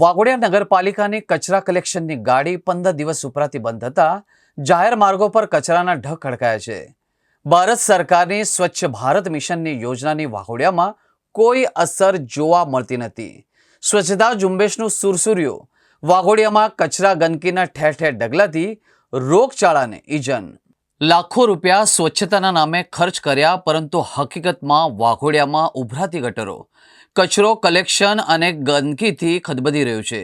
વાઘોડિયા નગરપાલિકાની કચરા કલેક્શનની ગાડી પંદર દિવસ ઉપરાથી બંધ થતા જાહેર માર્ગો પર કચરાના ઢગ ખડકાયા છે. ભારત સરકારની સ્વચ્છ ભારત મિશનની યોજનાની વાઘોડિયામાં કોઈ અસર જોવા મળતી નથી. સ્વચ્છતા ઝુંબેશનું સુરસુર્યું. વાઘોડિયામાં કચરા ગંદકીના ઠેર ઠેર ડગલાથી રોગચાળાને ઈજન. લાખો રૂપિયા સ્વચ્છતાના નામે ખર્ચ કર્યા, પરંતુ હકીકતમાં વાઘોડિયામાં ઉભરાતી ગટરો કચરો કલેક્શન અને ગંદકીથી ખદબદી રહ્યું છે.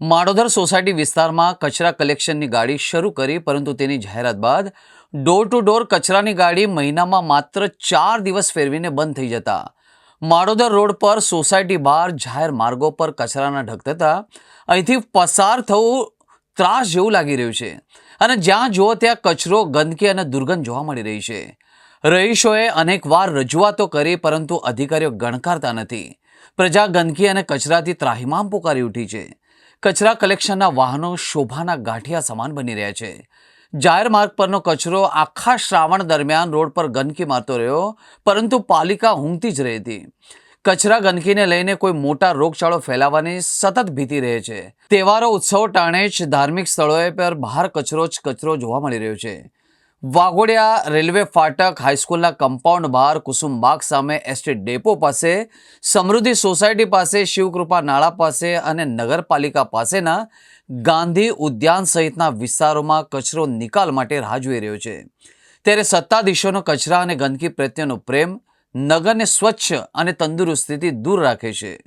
માડોદર સોસાયટી વિસ્તારમાં કચરા કલેક્શનની ગાડી શરૂ કરી, પરંતુ તેની જાહેરાત બાદ ડોર ટુ ડોર કચરાની ગાડી મહિનામાં માત્ર ચાર દિવસ ફેરવીને બંધ થઈ જતા. માડોદર રોડ પર સોસાયટી બહાર જાહેર માર્ગો પર કચરાના ઢગ થતા અહીંથી પસાર થવું ત્રાસ જેવું લાગી રહ્યું છે. અને જ્યાં જુઓ ત્યાં કચરો, ગંદકી અને દુર્ગંધ જોવા મળી રહી છે. રહીશોએ અનેકવાર રજૂઆતો કરી, પરંતુ અધિકારીઓ ગણકારતા નથી. પ્રજા ગંદકી અને કચરાથી ત્રાહિમામ પુકારી ઉઠી છે. કચરા કલેક્શનના વાહનો શોભાના ગાંઠિયા સમાન બની રહ્યા છે. જાહેર માર્ગ પરનો કચરો આખા શ્રાવણ દરમિયાન રોડ પર ગંદકી મારતો રહ્યો, પરંતુ પાલિકા ઊંઘતી જ રહી હતી. કચરા ગંદકીને લઈને કોઈ મોટા રોગચાળો ફેલાવાની સતત ભીતિ રહે છે. તહેવારો, ઉત્સવ ટાણે જ ધાર્મિક સ્થળોએ પર બહાર કચરો જ કચરો જોવા મળી રહ્યો છે. વાઘોડિયા રેલવે ફાટક હાઈસ્કૂલના કમ્પાઉન્ડ બહાર કુસુમબાગ સામે એસટી ડેપો પાસે, સમૃદ્ધિ સોસાયટી પાસે, શિવકૃપા નાળા પાસે અને નગરપાલિકા પાસેના ગાંધી ઉદ્યાન સહિતના વિસ્તારોમાં કચરો નિકાલ માટે રાહ જોઈ રહ્યો છે. ત્યારે સત્તાધીશોનો કચરા અને ગંદકી પ્રત્યેનો પ્રેમ નગરને સ્વચ્છ અને તંદુરસ્તીથી દૂર રાખે છે.